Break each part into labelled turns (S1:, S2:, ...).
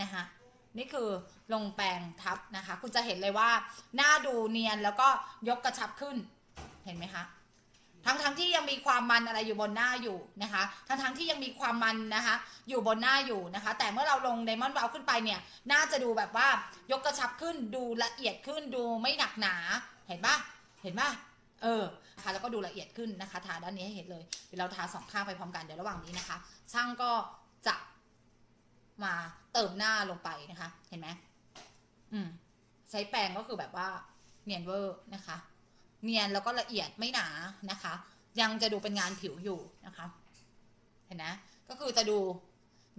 S1: นะคะนี่คือลงแปรงทับนะคะ คุณจะเห็นเลยว่า หน้าดูเนียนแล้วก็ยกกระชับขึ้นเห็นไหมคะทั้งทั้งที่ยังมีความมันอะไรอยู่บนหน้าอยู่นะคะ ทั้งทั้งที่ยังมีความมันนะคะ อยู่บนหน้าอยู่นะคะ แต่เมื่อเราลงไดมอนด์วาลขึ้นไปเนี่ยหน่าจะดูแบบว่ายกกระชับขึ้นดูละเอียดขึ้นดูไม่หนักหนาเห็นปะเห็นปะเออนะคะแล้วก็ดูละเอียดขึ้นนะคะ ทาด้านนี้ให้เห็นเลยเดี๋ยวเราทาสองข้างไปพร้อมกันเดี๋ยวระหว่างนี้นะคะ ช่างก็จะ มาเติมหน้าลงไปนะคะ เห็นไหมอืมใช้แปรงก็คือแบบว่าเนียนเวอร์นะคะ เนียนแล้วก็ละเอียดไม่หนานะคะ ยังจะดูเป็นงานผิวอยู่นะคะ เห็นนะก็คือจะดู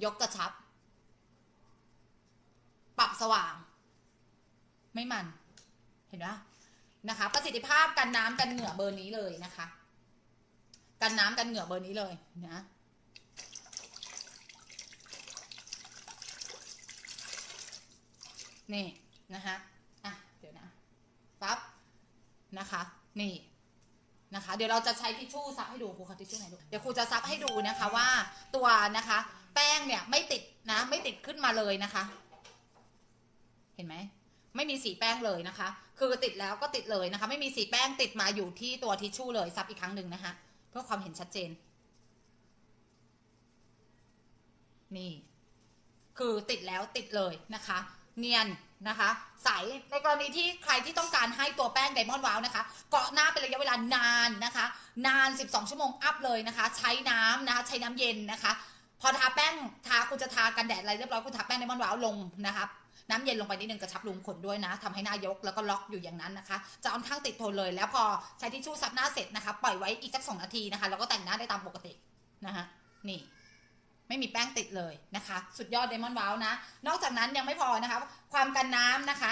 S1: ยกกระชับ ปรับสว่าง ไม่มัน เห็นไหมนะคะ ประสิทธิภาพกันน้ำกันเหงื่อเบอร์นี้เลยนะคะ กันน้ำกันเหงื่อเบอร์นี้เลยนะ นี่นะคะอะเดี๋ยวนะปั๊บนะคะ นี่นะคะ เดี๋ยวเราจะใช้ทิชชู่ซับให้ดูครูคะทิชชู่ไหนดูเดี๋ยวครูจะซับให้ดูนะคะว่าตัวนะคะ แป้งเนี่ยไม่ติดนะไม่ติดขึ้นมาเลยนะคะ เห็นไหมไม่มีสีแป้งเลยนะคะ คือติดแล้วก็ติดเลยนะคะ ไม่มีสีแป้งติดมาอยู่ที่ตัวทิชชู่เลยซับอีกครั้งหนึ่งนะคะ เพื่อความเห็นชัดเจน นี่ คือติดแล้วติดเลยนะคะ เนียนนะคะใสในกรณีที่ใครที่ต้องการให้ตัวแป้งไดมอนด์วาวนะคะเกาะหน้าเป็นระยะเวลานานนะคะ นาน 12 ชั่วโมงอัพเลยนะคะ ใช้น้ำนะคะใช้น้ำเย็นนะคะ พอทาแป้งทาคุณจะทากันแดดอะไรเรียบร้อยคุณทาแป้งไดมอนด์วาวลงนะคะน้ำเย็นลงไปนิดนึงกระชับรูมขนด้วยนะทำให้หน้ายกแล้วก็ล็อกอยู่อย่างนั้นนะคะ จะค่อนข้างติดทนเลย แล้วพอใช้ทิชชู่ซับหน้าเสร็จนะคะ ปล่อยไว้อีกสักสองนาทีนะคะ แล้วก็แต่งหน้าได้ตามปกตินะคะนี่ ไม่มีแป้งติดเลยนะคะ สุดยอดเดมอนว้าวนะ นอกจากนั้นยังไม่พอนะคะ ความกันน้ำนะคะ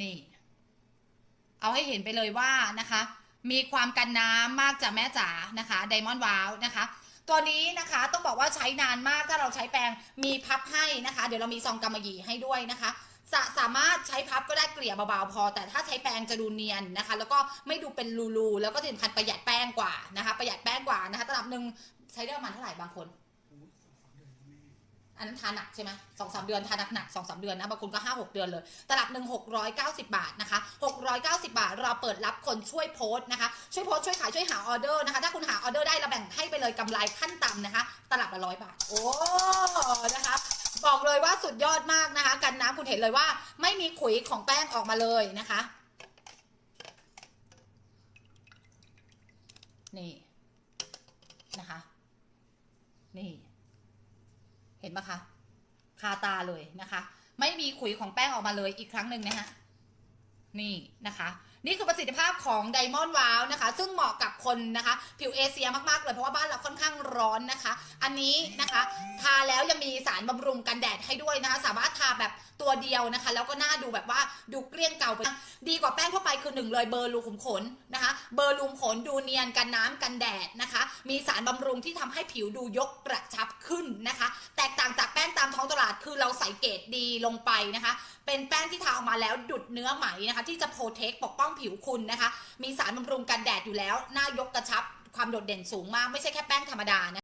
S1: นี่ เอาให้เห็นไปเลยว่านะคะ มีความกันน้ำมากจากแม่จ๋านะคะไดมอนด์ว้าวนะคะตัวนี้นะคะต้องบอกว่าใช้นานมากถ้าเราใช้แปรงมีพับให้นะคะ เดี๋ยวเรามีซองกำมะหยี่ให้ด้วยนะคะสะสามารถ ก็ได้เกลี่ยเบาๆพอ แต่ถ้าใช้แปรงจะดูเนียนนะคะ แล้วก็ไม่ดูเป็นรูๆแล้วก็ที่สำคัญประหยัดแป้งกว่านะคะ ประหยัดแป้งกว่านะคะตลับหนึ่งใช้ได้ประมาณเท่าไหร่บางคน อันนั้นทานหนักใช่ไหมสองสามเดือนทาหนักหนักสองสามเดือนนะบางคนก็ห้าหกเดือนเลย ตลับหนึ่งหกร้อยเก้าสิบาทนะคะหกร้อยเก้าสิบาท เราเปิดรับคนช่วยโพสต์นะคะ ช่วยโพสต์ช่วยขายช่วยหาออเดอร์นะคะ ถ้าคุณหาออเดอร์ได้เราแบ่งให้ไปเลยกำไรขั้นต่ำนะคะ ตลับละร้อยบาท โอ้ นะคะบอกเลยว่าสุดยอดมากนะคะ คุณเห็นเลยว่า ไม่มีขุยของแป้งออกมาเลยนะคะ นี่นะคะ นี่ เห็นปะคะ คาตาเลยนะคะ ไม่มีขุยของแป้งออกมาเลยอีกครั้งหนึ่งนะฮะนี่นะคะ นี่คือประสิทธิภาพของไดมอนด์วาวนะคะ ซึ่งเหมาะกับคนนะคะ ผิวเอเชียมากๆเลยเพราะว่าบ้านเราค่อนข้างร้อนนะคะ อันนี้นะคะ ทาแล้วยังมีสารบำรุงกันแดดให้ด้วยนะคะ สามารถทาแบบ ตัวเดียวนะคะ แล้วก็หน้าดูแบบว่าดูเกลี้ยงเก่าไปดีกว่าแป้งทั่วไปคือหนึ่งเลยเบอร์รูขุมขนนะคะ เบอร์รูขุมขนดูเนียนกันน้ำกันแดดนะคะ มีสารบำรุงที่ทำให้ผิวดูยกกระชับขึ้นนะคะ แตกต่างจากแป้งตามท้องตลาดคือเราใส่เกรดดีลงไปนะคะ เป็นแป้งที่ทาออกมาแล้วดุดเนื้อไหมนะคะ ที่จะโปรเทคปกป้องผิวคุณนะคะ มีสารบำรุงกันแดดอยู่แล้ว หน้ายกกระชับความโดดเด่นสูงมากไม่ใช่แค่แป้งธรรมดานะ